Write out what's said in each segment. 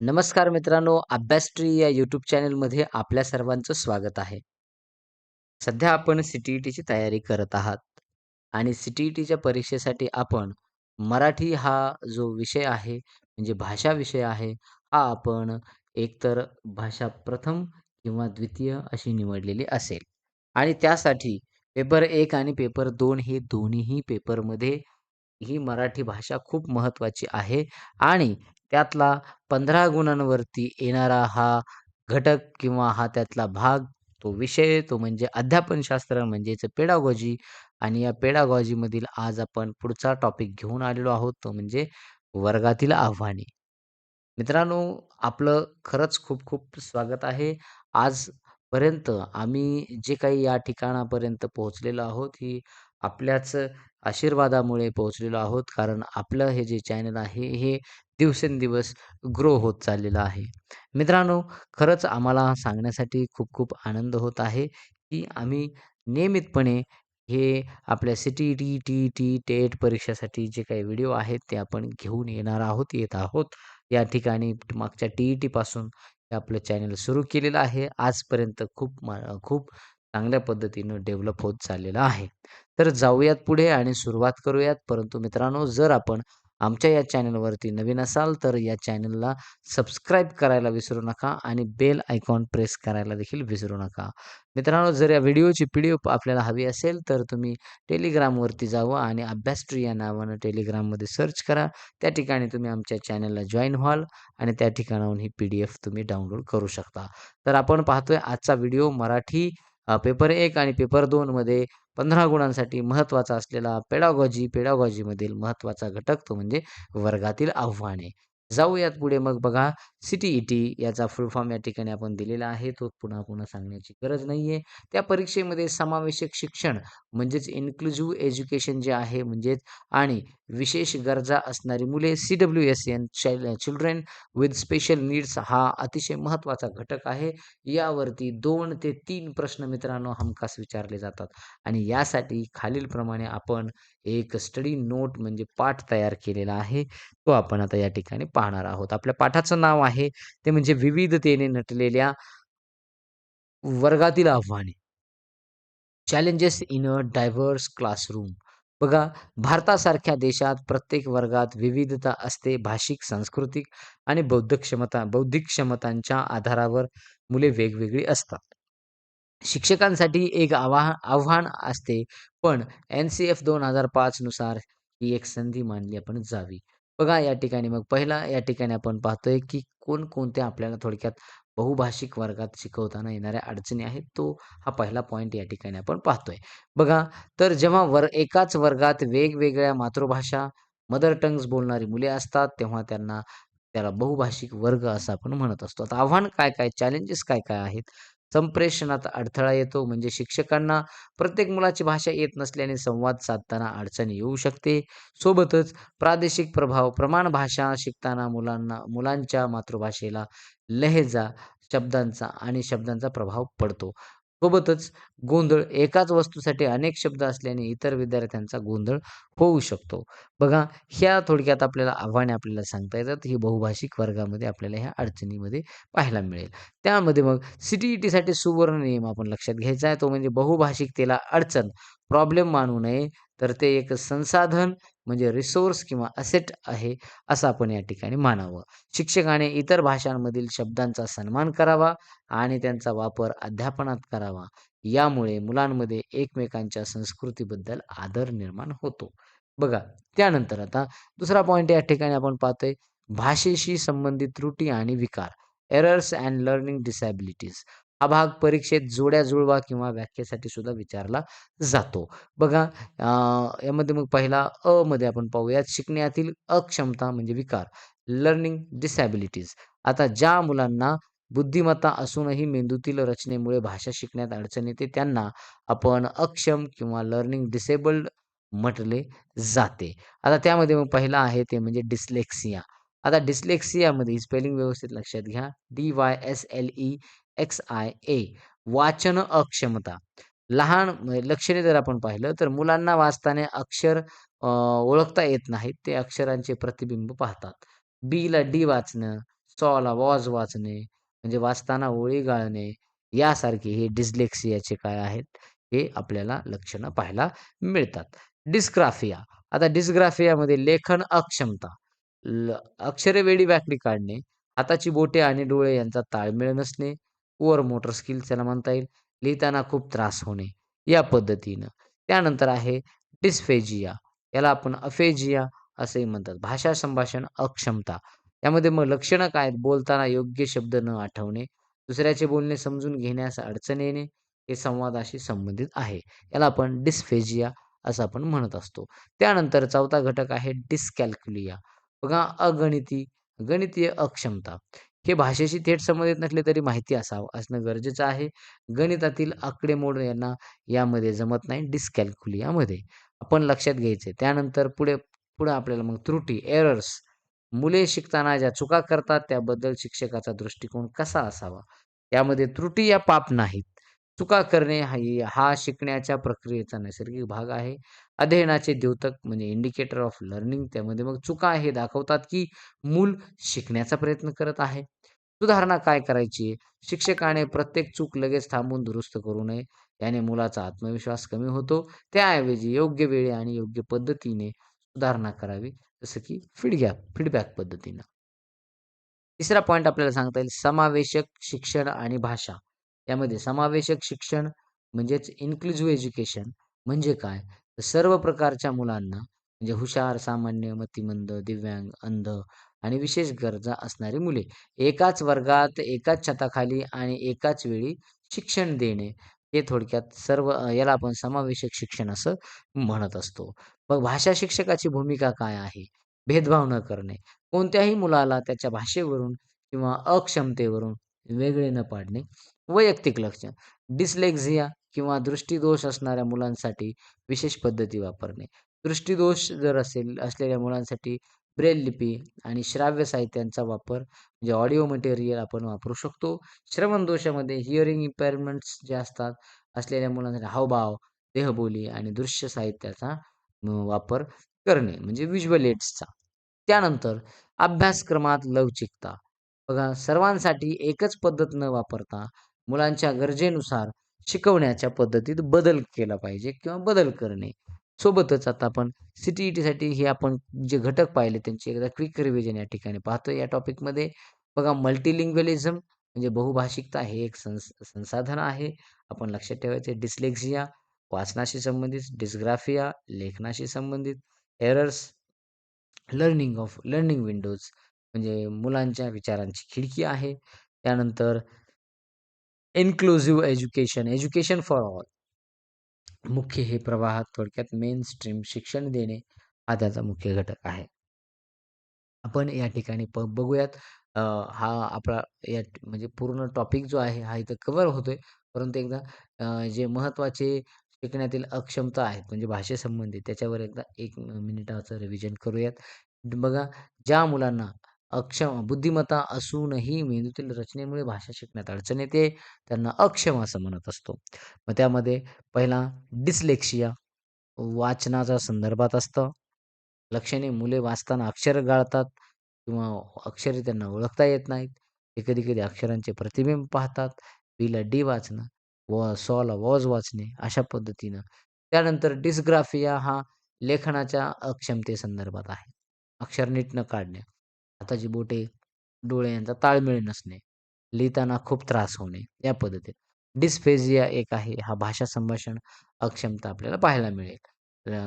नमस्कार मित्रांनो, अभ्यासट्री या यूट्यूब चॅनलमध्ये आपल्या सर्वांचं स्वागत आहे. सध्या आपण सी-टी-ई-टीची तयारी करत आहात आणि सी-टी-ई-टीच्या परीक्षेसाठी आपण मराठी हा जो विषय आहे, म्हणजे भाषा विषय आहे, हा आपण एकतर भाषा प्रथम किंवा द्वितीय अशी निवडलेली असेल आणि त्यासाठी पेपर एक आणि पेपर दोन हे दोन्हीही पेपरमध्ये ही मराठी भाषा खूप महत्त्वाची आहे आणि त्यातला 15 गुणांवरती येणारा हा घटक किंवा हा त्यातला भाग, तो विषय, तो म्हणजे अध्यापनशास्त्र म्हणजेच पेडागॉजी आणि या पेडागॉजीमधील आज आपण पुढचा टॉपिक घेऊन आलेलो आहोत, तो म्हणजे वर्गातील आव्हाने. मित्रांनो, आपलं खरंच खूप खूप स्वागत आहे. आजपर्यंत आम्ही जे काही या ठिकाणापर्यंत पोहोचलेलो आहोत, ही आपल्याच आशीर्वादामुळे पोहोचलेलो आहोत. कारण आपलं हे जे चॅनल आहे, हे दिवसेंदिवस ग्रो होत चाललेलं आहे. मित्रांनो, खरंच आम्हाला सांगण्यासाठी खूप खूप आनंद होत आहे, की आम्ही नियमितपणे हे आपल्या C T T T E T, TET परीक्षेसाठी जे काही व्हिडिओ आहेत, ते आपण घेऊन येणार आहोत, येत आहोत. या ठिकाणी मागच्या टी-ई-टीपासून हे आपलं चॅनल सुरू केलेलं आहे. आजपर्यंत खूप मा खूप चांगल्या पद्धतीनं डेव्हलप होत चाललेलं आहे. तर जाऊयात पुढे आणि सुरुवात करूयात. परंतु मित्रांनो, जर आपण आमच्या या चॅनलवरती नवीन असाल, तर या चॅनलला सबस्क्राईब करायला विसरू नका आणि बेल आयकॉन प्रेस करायला देखील विसरू नका. मित्रांनो, जर या व्हिडिओची पी-डी-एफ आपल्याला हवी असेल, तर तुम्ही टेलिग्रामवरती जावं आणि अभ्यासट्री या नावानं टेलिग्राममध्ये सर्च करा. त्या ठिकाणी तुम्ही आमच्या चॅनलला जॉईन व्हाल आणि त्या ठिकाणाहून ही पी-डी-एफ तुम्ही डाउनलोड करू शकता. तर आपण पाहतोय आजचा व्हिडिओ मराठी पेपर एक आणि पेपर दोनमध्ये पंधरा गुणांसाठी महत्त्वाचा असलेला पेडागॉजी, पेडागॉजीमधील महत्त्वाचा घटक तो म्हणजे वर्गातील आव्हाने. जाऊयात पुढे मग बघा, सिटी ई टी याचा फुल फॉर्म या ठिकाणी आपण दिलेला आहे. तो पुन्हा-पुन्हा सांगण्याची गरज नाही आहे त्या परीक्षेमध्ये समावेशक शिक्षण म्हणजेच इन्क्लुझिव्ह एज्युकेशन जे आहे म्हणजेच आणि विशेष गरजा असणारी मुले C W S N children with special needs हा अतिशय महत्त्वाचा घटक आहे. यावरती दोन ते तीन प्रश्न मित्रांनो हमखास विचारले जातात आणि यासाठी खालीलप्रमाणे आपण एक स्टडी नोट म्हणजे पाठ तयार केलेला आहे. तो आपण आता या ठिकाणी पाहणार आहोत. आपल्या पाठाचं नाव आहे ते म्हणजे विविधतेने नटलेल्या वर्गातील आव्हाने. Challenges in a diverse classroom. बघा, भारतासारख्या देशात प्रत्येक वर्गात विविधता असते. भाषिक, सांस्कृतिक आणि बौद्ध क्षमता बौद्धिक क्षमतांच्या आधारावर मुले वेगवेगळी असतात. शिक्षकांसाठी एक आव्हा आव्हान असते, पण एन-सी-एफ 2005 नुसार ही एक संधी मानली आपण जावी. बघा, या ठिकाणी मग पहिला या ठिकाणी आपण पाहतोय, की कोणकोणत्या आपल्याला थोडक्यात बहुभाषिक वर्गात शिकवताना येणाऱ्या अडचणी आहेत. तो हा पहिला पॉईंट या ठिकाणी आपण पाहतोय. बघा, तर जेव्हा वर एकाच वर्गात वेगवेगळ्या मातृभाषा, मदर टंग्स बोलणारी मुले असतात, तेव्हा त्यांना त्याला बहुभाषिक वर्ग असं आपण म्हणत असतो. आता आव्हान काय-काय, चॅलेंजेस काय-काय आहेत? संप्रेषणात अडथळा येतो, म्हणजे शिक्षकांना प्रत्येक मुलाची भाषा येत नसल्याने संवाद साधताना अडचण येऊ शकते. सोबतच प्रादेशिक प्रभाव, प्रमाण भाषा शिकताना मुलांना मुलांच्या मातृभाषेला लहेजा, शब्दांचा आणि शब्दांचा प्रभाव पडतो. सोबतच गोंधळ, एकाच वस्तूसाठी अनेक शब्द असल्याने इतर विद्यार्थ्यांचा गोंधळ होऊ शकतो. बघा, ह्या थोडक्यात आपल्याला आव्हाने आपल्याला सांगता येतात. ही बहुभाषिक वर्गामध्ये आपल्याला ह्या अडचणीमध्ये पाहायला मिळेल. त्यामध्ये मग सी-टी-ई-टीसाठी सुवर्ण नियम आपण लक्षात घ्यायचा आहे. तो म्हणजे बहुभाषिकतेला अडचण, प्रॉब्लेम मानू नये, तर ते एक संसाधन म्हणजे रिसोर्स किंवा असेट आहे, असं आपण या ठिकाणी मानावं. शिक्षकाने इतर भाषांमधील शब्दांचा सन्मान करावा आणि त्यांचा वापर अध्यापनात करावा. यामुळे मुलांमध्ये एकमेकांच्या संस्कृतीबद्दल आदर निर्माण होतो. बघा, त्यानंतर आता दुसरा पॉईंट या ठिकाणी आपण पाहतोय, भाषेशी संबंधित त्रुटी आणि विकार, एरर्स अँड लर्निंग डिसॅबिलिटीज. हा भाग परीक्षेत जोड्या जुळवा किंवा व्याख्येसाठी सुद्धा विचारला जातो. बघा, यामध्ये मग पहिला अ मध्ये आपण पाहूयात, शिकण्यातील अक्षमता म्हणजे विकार, लर्निंग डिसॅबिलिटीज. आता ज्या मुलांना बुद्धिमत्ता असूनही मेंदूतील रचनेमुळे भाषा शिकण्यात अडचण येते, त्यांना आपण अक्षम किंवा लर्निंग डिसेबल्ड म्हटले जाते. आता त्यामध्ये मग पहिला आहे ते म्हणजे डिस्लेक्सिया. आता डिस्लेक्सियामध्ये स्पेलिंग व्यवस्थित लक्षात घ्या. एक्स आय ए वाचन अक्षमता. लहान लक्षणे जर आपण पाहिलं, तर मुलांना वाचताना अक्षर ओळखता येत नाहीत. ते अक्षरांचे प्रतिबिंब पाहतात. बीला डी वाचणं, सॉला वॉज वाचणे, म्हणजे वाचताना ओळी गाळणे, यासारखे हे डिस्लेक्सियाचे काय आहेत, हे आपल्याला लक्षणं पाहायला मिळतात. डिस्ग्राफिया. आता डिस्ग्राफियामध्ये लेखन अक्षमता, ल अक्षरे वेडी व्याकडी काढणे, हाताची बोटे आणि डोळे यांचा ताळमेळ नसणे, पुअर मोटर स्किल्स त्याला म्हणता येईल. लिहिताना खूप त्रास होणे, या पद्धतीनं. त्यानंतर आहे डिस्फेजिया, याला आपण अफेजिया असंही म्हणतात. भाषा संभाषण अक्षमता. यामध्ये मग लक्षणं काय आहेत? बोलताना योग्य शब्द न आठवणे, दुसऱ्याचे बोलणे समजून घेण्यास अडचण येणे, हे संवादाशी संबंधित आहे. याला आपण डिस्फेजिया असं आपण म्हणत असतो. त्यानंतर चौथा घटक आहे डिस्कॅल्क्युलिया. बघा अगणिती गणितीय अक्षमता. हे भाषेशी थेट संबंधित नसले तरी माहिती असावं असणं गरजेचं आहे. गणितातील आकडेमोड यांना यामध्ये जमत नाही डिस्कॅल्क्युलियामध्ये. आपण लक्षात घ्यायचं त्यानंतर पुढे पुढे आपल्याला मग त्रुटी एरर्स. मुले शिकताना ज्या चुका करतात त्याबद्दल शिक्षकाचा दृष्टिकोन कसा असावा? यामध्ये त्रुटी या पाप नाहीत. चुका करणे हा शिकण्याच्या प्रक्रियेचा नैसर्गिक भाग आहे. अध्ययनाचे द्योतक म्हणजे इंडिकेटर ऑफ लर्निंग त्यामध्ये मग चुका हे दाखवतात, की मूल शिकण्याचा प्रयत्न करत आहे. सुधारणा काय करायची शिक्षकाने प्रत्येक चूक लगेच थांबून दुरुस्त करू नये. याने मुलाचा आत्मविश्वास कमी होतो. त्याऐवजी योग्य वेळी आणि योग्य पद्धतीने सुधारणा करावी. जसं की फीडबॅक फीडबॅक पद्धतीनं. तिसरा पॉईंट आपल्याला सांगता येईल समावेशक शिक्षण आणि भाषा. यामध्ये समावेशक शिक्षण म्हणजेच इन्क्लुझिव्ह एज्युकेशन म्हणजे काय? तर सर्व प्रकारच्या मुलांना म्हणजे हुशार, सामान्य, मतिमंद, दिव्यांग, अंध आणि विशेष गरजा असणारी मुले एकाच वर्गात, एकाच छताखाली आणि एकाच वेळी शिक्षण देणे हे थोडक्यात सर्व याला आपण समावेशक शिक्षण असं म्हणत असतो. मग भाषा शिक्षकाची भूमिका काय आहे? भेदभाव न करणे. कोणत्याही मुलाला त्याच्या भाषेवरून किंवा अक्षमतेवरून वेगळे न पाडणे. वैयक्तिक लक्ष. डिस्लेक्झिया किंवा दृष्टीदोष असणाऱ्या मुलांसाठी विशेष पद्धती वापरणे. दृष्टीदोष जर असेल असलेल्या मुलांसाठी ब्रेल लिपी आणि श्राव्य साहित्यांचा वापर म्हणजे ऑडिओ मटेरियल आपण वापरू शकतो. श्रवण दोषामध्ये हिअरिंग इम्पेअरमेंट्स जे असतात असलेल्या मुलांसाठी हावभाव, देहबोली आणि दृश्य साहित्याचा वापर करणे म्हणजे व्हिज्युअल एड्सचा. त्यानंतर अभ्यासक्रमात लवचिकता. बघा सर्वांसाठी एकच पद्धत न वापरता मुलांच्या गरजेनुसार शिकवण्याच्या पद्धतीत बदल केला पाहिजे किंवा बदल करणे. सोबतच आता आपण सी-टी-ई-टीसाठी हे आपण जे घटक पाहिले त्यांची एकदा क्विक रिव्हिजन या ठिकाणी पाहतो या टॉपिकमध्ये. बघा मल्टीलिंग्वलिझम म्हणजे बहुभाषिकता हे एक संस संसाधन आहे. आपण लक्षात ठेवायचे डिस्लेक्सिया वाचनाशी संबंधित, डिस्ग्राफिया लेखनाशी संबंधित, errors learning of learning windows म्हणजे मुलांच्या विचारांची खिडकी आहे. त्यानंतर inclusive education, education for all. मुख्य हे प्रवाहात थोडक्यात मेन स्ट्रीम शिक्षण देणे हा त्याचा मुख्य घटक आहे. आपण या ठिकाणी प बघूयात हा आपला या म्हणजे पूर्ण टॉपिक जो आहे हा इथं कव्हर होतोय. परंतु एकदा जे महत्त्वाचे शिकण्यातील अक्षमता आहेत म्हणजे भाषेसंबंधी त्याच्यावर एकदा एक मिनिटाचं रिव्हिजन करूयात. बघा ज्या मुलांना अक्षम बुद्धिमत्ता असूनही मेंदूतील रचनेमुळे भाषा शिकण्यात अडचण येते, त्यांना अक्षम असं म्हणत असतो. मग त्यामध्ये पहिला डिस्लेक्सिया वाचनाच्या संदर्भात असतं. लक्षणे मुले वाचताना अक्षर गाळतात किंवा अक्षरे त्यांना ओळखता येत नाहीत. ते कधी-कधी अक्षरांचे प्रतिबिंब पाहतात. बीला डी वाचणं, व सॉला वॉज वाचणे अशा पद्धतीनं. त्यानंतर डिस्ग्राफिया हा लेखनाच्या अक्षमते संदर्भात आहे. अक्षर नीट न काढणे, हाताची बोटे, डोळे यांचा ताळमेळ नसणे, लिहिताना खूप त्रास होणे या पद्धतीत. डिस्फेजिया एक आहे. हा भाषा संभाषण अक्षमता आपल्याला पाहायला मिळेल.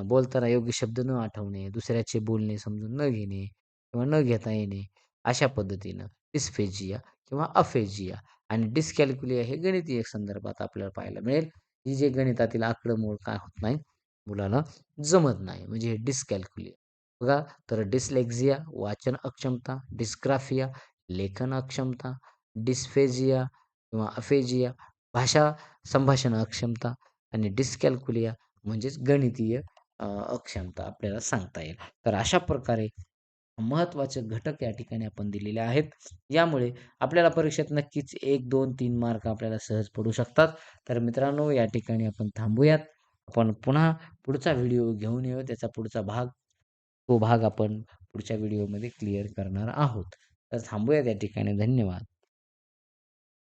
बोलताना योग्य शब्द न आठवणे, दुसऱ्याचे बोलणे समजून न घेणे किंवा न घेता येणे अशा पद्धतीनं डिस्फेजिया किंवा अफेजिया आणि डिस्कॅल्क्युलिया हे गणितीय संदर्भात आपल्याला पाहायला मिळेल. ही जे गणितातील आकडेमोड काय होत नाही, मुलाला जमत नाही म्हणजे हे डिस्कॅल्क्युलिया. बघा तर डिस्लेक्झिया वाचन अक्षमता, डिस्ग्राफिया लेखन अक्षमता, डिस्फेजिया किंवा अफेजिया भाषा संभाषण अक्षमता आणि डिस्कॅल्क्युलिया म्हणजेच गणितीय अक्षमता आपल्याला सांगता येईल. तर अशा प्रकारे महत्त्वाचे घटक या ठिकाणी आपण दिलेले आहेत. यामुळे आपल्याला परीक्षेत नक्कीच 1, 2, 3 मार्क आपल्याला सहज पडू शकतात. तर मित्रांनो या ठिकाणी आपण थांबूयात. आपण पुन्हा पुढचा व्हिडिओ घेऊन येऊ. त्याचा पुढचा भाग तो भाग आपण पुढच्या व्हिडिओमध्ये क्लिअर करणार आहोत. तर थांबूया त्या ठिकाणी. धन्यवाद.